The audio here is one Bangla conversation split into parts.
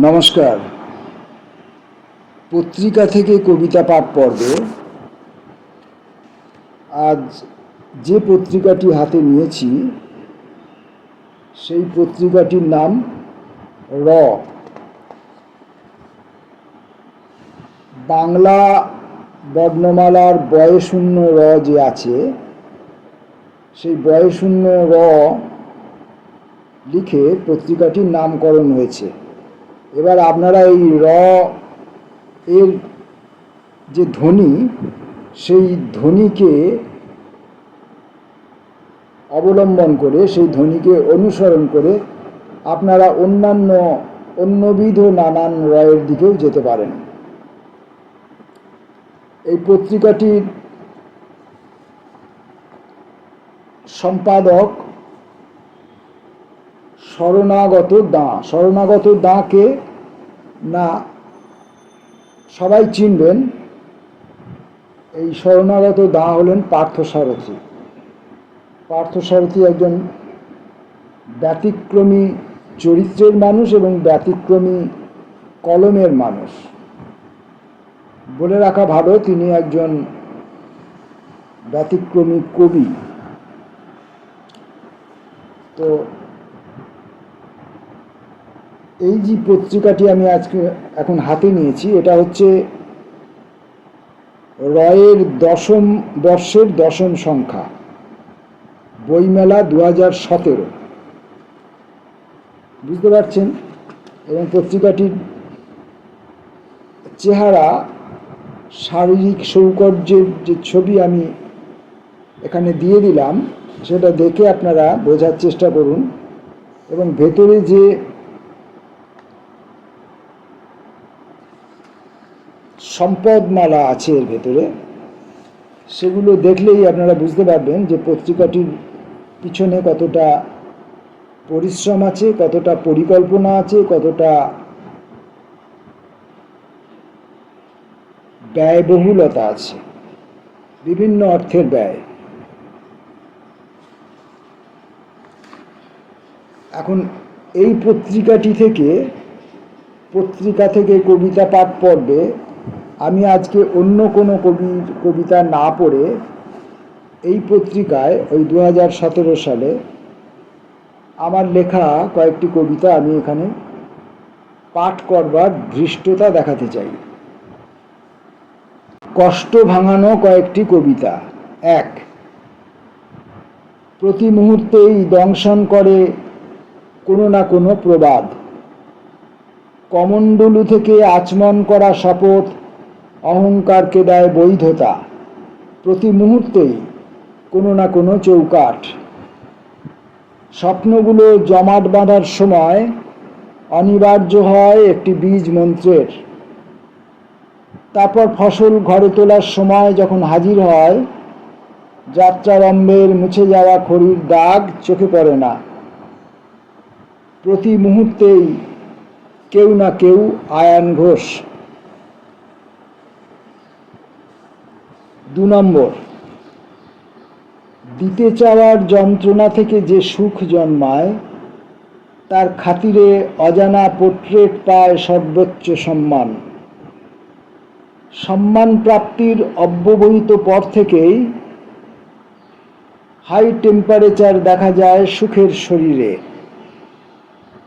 নমস্কার। পত্রিকা থেকে কবিতা পাঠ পর্বে আজ যে পত্রিকাটি হাতে নিয়েছি, সেই পত্রিকাটির নাম র। বাংলা বর্ণমালার বয়শূন্য র যে আছে, সেই বয়শূন্য র লিখে পত্রিকাটির নামকরণ হয়েছে। এবার আপনারা এই র এর যে ধ্বনি, সেই ধ্বনিকে অবলম্বন করে, সেই ধ্বনিকে অনুসরণ করে আপনারা অন্যান্য, অন্যবিধ নানান রয়ের দিকেও যেতে পারেন। এই পত্রিকাটির সম্পাদক শরণাগত দাঁ। শরণাগত দাঁকে না সবাই চিনবেন, এই শরণাগত দাঁ হলেন পার্থসারথী পার্থসারথী একজন ব্যতিক্রমী চরিত্রের মানুষ এবং ব্যতিক্রমী কলমের মানুষ। বলে রাখা ভালো, তিনি একজন ব্যতিক্রমী কবি। তো এই যে পত্রিকাটি আমি আজকে এখন হাতে নিয়েছি, এটা হচ্ছে রয়ের দশম বর্ষের দশম সংখ্যা, বইমেলা দু হাজার সতেরো। বুঝতে পারছেন? এবং পত্রিকাটির চেহারা, শারীরিক সৌকর্যের যে ছবি আমি এখানে দিয়ে দিলাম, সেটা দেখে আপনারা বোঝার চেষ্টা করুন। এবং ভেতরে যে সম্পদমালা আছে এর ভেতরে, সেগুলো দেখলেই আপনারা বুঝতে পারবেন যে পত্রিকাটির পিছনে কতটা পরিশ্রম আছে, কতটা পরিকল্পনা আছে, কতটা ব্যয়বহুলতা আছে, বিভিন্ন অর্থের ব্যয়। এখন এই পত্রিকাটি থেকে, পত্রিকা থেকে কবিতা পাঠ পড়বে আমি আজকে অন্য কোনো কবির কবিতা না পড়ে এই পত্রিকায় ওই দু হাজার সতেরো সালে আমার লেখা কয়েকটি কবিতা আমি এখানে পাঠ করবার ধৃষ্টতা দেখাতে চাই। কষ্ট ভাঙানো কয়েকটি কবিতা। এক, প্রতি মুহূর্তেই দংশন করে কোনো না কোনো প্রবাদ। কমণ্ডলু থেকে আচমন করা শপথ অহংকারকে দেয় বৈধতা। প্রতি মুহূর্তেই কোনো না কোনো চৌকাঠ। স্বপ্নগুলো জমাট বাঁধার সময় অনিবার্য হয় একটি বীজ মন্ত্রের। তারপর ফসল ঘরে তোলার সময় যখন হাজির হয়, যাত্রারম্ভের মুছে যাওয়া খড়ির দাগ চোখে পড়ে না। প্রতি মুহূর্তেই কেউ না কেউ আয়ান ঘোষ দু নম্বর। দিতে চাওয়ার যন্ত্রণা থেকে যে সুখ জন্মায়, তার খাতিরে অজানা পোর্ট্রেট পায় সর্বোচ্চ সম্মান। সম্মান প্রাপ্তির অব্যবহিত পর থেকেই হাই টেম্পারেচার দেখা যায় সুখের শরীরে।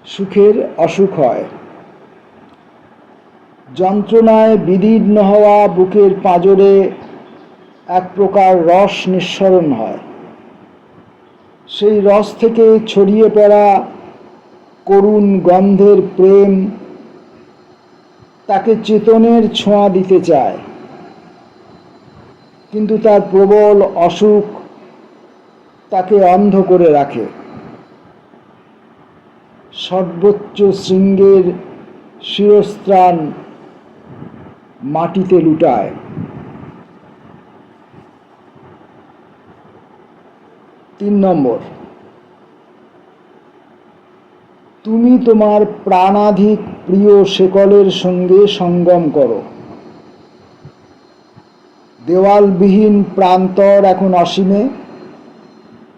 সুখের অসুখ হয়। যন্ত্রণায় বিদীর্ণ হওয়া বুকের পাঁজরে এক প্রকার রস নিঃসরণ হয়। সেই রস থেকে ছড়িয়ে পড়া করুণ গন্ধের প্রেম তাকে চেতনের ছোঁয়া দিতে চায়। কিন্তু তার প্রবল অসুখ তাকে অন্ধ করে রাখে। সর্বোচ্চ শৃঙ্গের শিরস্ত্রাণ মাটিতে লুটায়। তিন নম্বর। তুমি তোমার প্রাণাধিক প্রিয় শেকলের সঙ্গে সঙ্গম করো। দেওয়ালবিহীন প্রান্তর এখন অসীমে।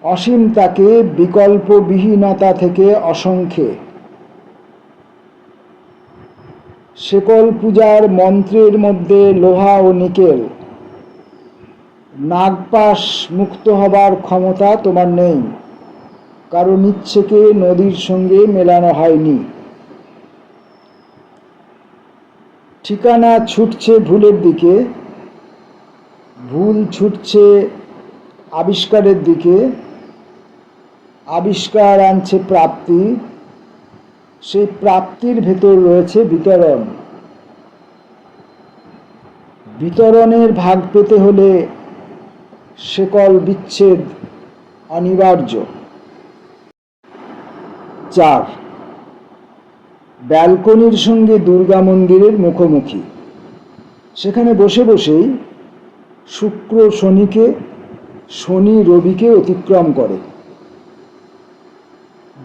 অসীম তাকে বিকল্পবিহীনতা থেকে অসংখ্যে। শেকল পূজার মন্ত্রের মধ্যে লোহা ও নিকেল। নাগপাশ মুক্ত হবার ক্ষমতা তোমার নেই। কারণ ইচ্ছেকে নদীর সঙ্গে মেলানো হয়নি। ঠিকানা ছুটছে ভুলের দিকে, ভুল ছুটছে আবিষ্কারের দিকে, আবিষ্কার আনছে প্রাপ্তি সেই প্রাপ্তির ভেতর রয়েছে বিতরণ। বিতরণের ভাগ পেতে হলে শেকল বিচ্ছেদ অনিবার্য। চার, ব্যালকনির সঙ্গে দুর্গা মন্দিরের মুখোমুখি। সেখানে বসে বসেই শুক্র শনিকে, শনি রবিকে অতিক্রম করে।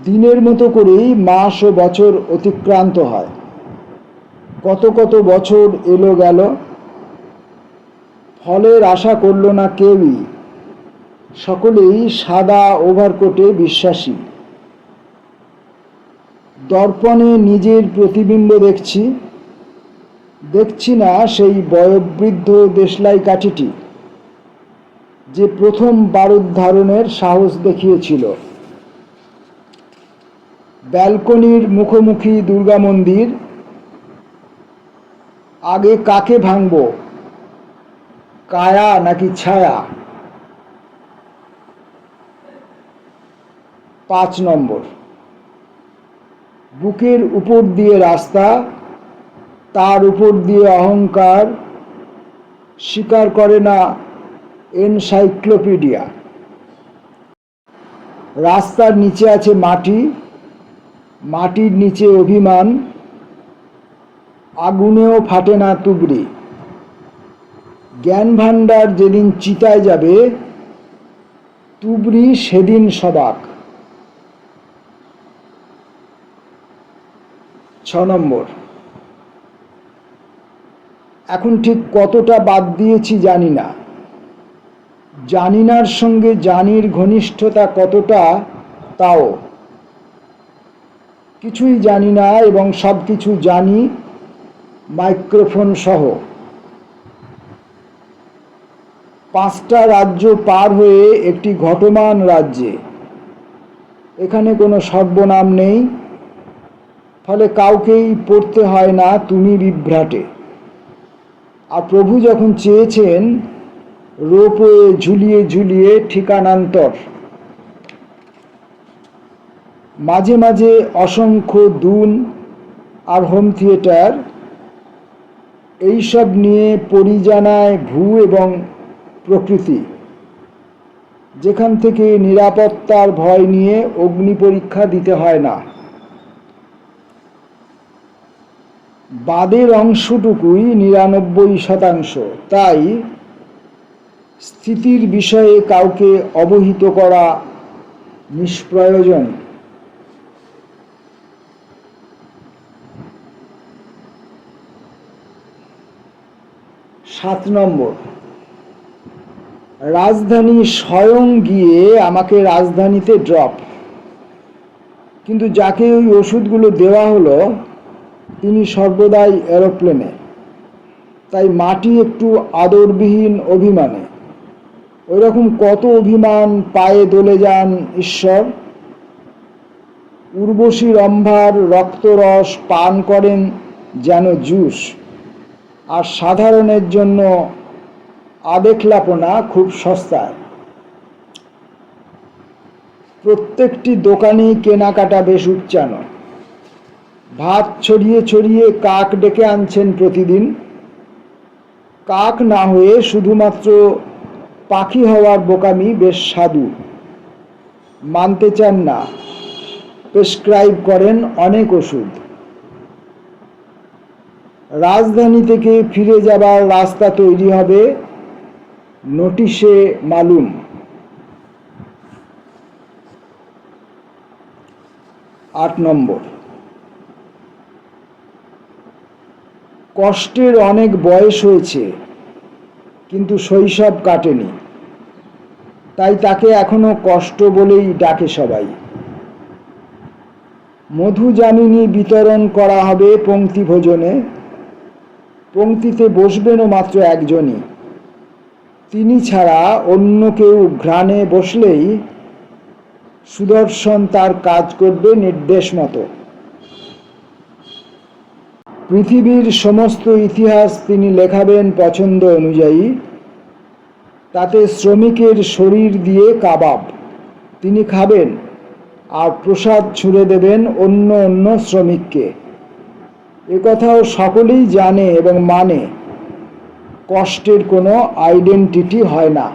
দিনের মতো করেই মাস ও বছর অতিক্রান্ত হয়। কত কত বছর এলো গেল ফলের আশা করল না কেউই। সকলেই সাদা ওভারকোটে বিশ্বাসী। দর্পণে নিজের প্রতিবিম্ব দেখছি। দেখছি না সেই বয়োবৃদ্ধ দেশলাই কাঠিটি, যে প্রথম বারুদ ধারণের সাহস দেখিয়েছিল। ব্যালকনির মুখোমুখি দুর্গা মন্দির, আগে কাকে ভাঙব? কায়া নাকি ছায়া? পাঁচ নম্বর। বুকের উপর দিয়ে রাস্তা, তার উপর দিয়ে অহংকার, স্বীকার করে না এনসাইক্লোপিডিয়া। রাস্তার নিচে আছে মাটি, মাটির নিচে অভিমান, আগুনেও ফাটে না তুবড়ি। জ্ঞান ভাণ্ডার যেদিন চিতায় যাবে তুবরি সেদিন সবাক। ছ নম্বর। এখন ঠিক কতটা বাদ দিয়েছি জানি না। জানিনার সঙ্গে জানির ঘনিষ্ঠতা কতটা, তাও। কিছুই জানি না এবং সব কিছু জানি, মাইক্রোফোন সহ। পাঁচটা রাজ্য পার হয়ে একটি ঘটমান রাজ্যে। এখানে কোনো সর্বনাম নেই। ফলে কাউকেই পড়তে হয় না তুমি বিভ্রাটে। আর প্রভু যখন চেয়েছেন রোপওয়ে ঝুলিয়ে ঝুলিয়ে ঠিকানান্তর। মাঝে মাঝে অসংখ্য দুন আর হোম থিয়েটার, এইসব নিয়ে পরিজানায় ভূ এবং প্রকৃতি। যেখান থেকে নিরাপত্তার ভয় নিয়ে অগ্নি পরীক্ষা দিতে হয় না। বাদের অংশটুকুই নিরানব্বই শতাংশ। তাই স্থিতির বিষয়ে কাউকে অবহিত করা নিষ্প্রয়োজন। সাত নম্বর রাজধানী স্বয়ং গিয়ে আমাকে রাজধানীতে ড্রপ কিন্তু যাকে ওই ওষুধগুলো দেওয়া হলো, তিনি সর্বদাই এরোপ্লেনে তাই মাটি একটু আদরবিহীন অভিমানে। ওইরকম কত অভিমান, পায়ে দলে যান ঈশ্বর। উর্বশী রম্ভার রক্তরস পান করেন যেন জুস। আর সাধারণের জন্য আবেখলাপনা খুব সস্তায় প্রত্যেকটি দোকানেই কেনাকাটা বেশ উচ্চানো। ভাত ছড়িয়ে ছড়িয়ে কাক ডেকে আনছেন প্রতিদিন। কাক না হয়ে শুধুমাত্র পাখি হওয়ার বোকামি বেশ সাধু। মানতে চান না। প্রেসক্রাইব করেন অনেক ওষুধ। রাজধানী থেকে ফিরে যাবার রাস্তা তৈরি হবে নোটিশে মালুম। আট নম্বর। কষ্টের অনেক বয়স হয়েছে, কিন্তু শৈশব কাটেনি। তাই তাকে এখনও কষ্ট বলেই ডাকে সবাই। মধু জামিনী বিতরণ করা হবে পঙ্ক্তি ভোজনে পংক্তিতে বসবেনও মাত্র একজনই। তিনি ছাড়া অন্য কেউ ঘ্রাণে বসলেই সুদর্শন তার কাজ করবে নির্দেশ মতো। পৃথিবীর সমস্ত ইতিহাস তিনি লেখাবেন পছন্দ অনুযায়ী। তাতে শ্রমিকের শরীর দিয়ে কাবাব। তিনি খাবেন আর প্রসাদ ছুঁড়ে দেবেন অন্য অন্য শ্রমিককে। একথাও সকলেই জানে এবং মানে। কষ্টের কোনো আইডেন্টিটি হয় না।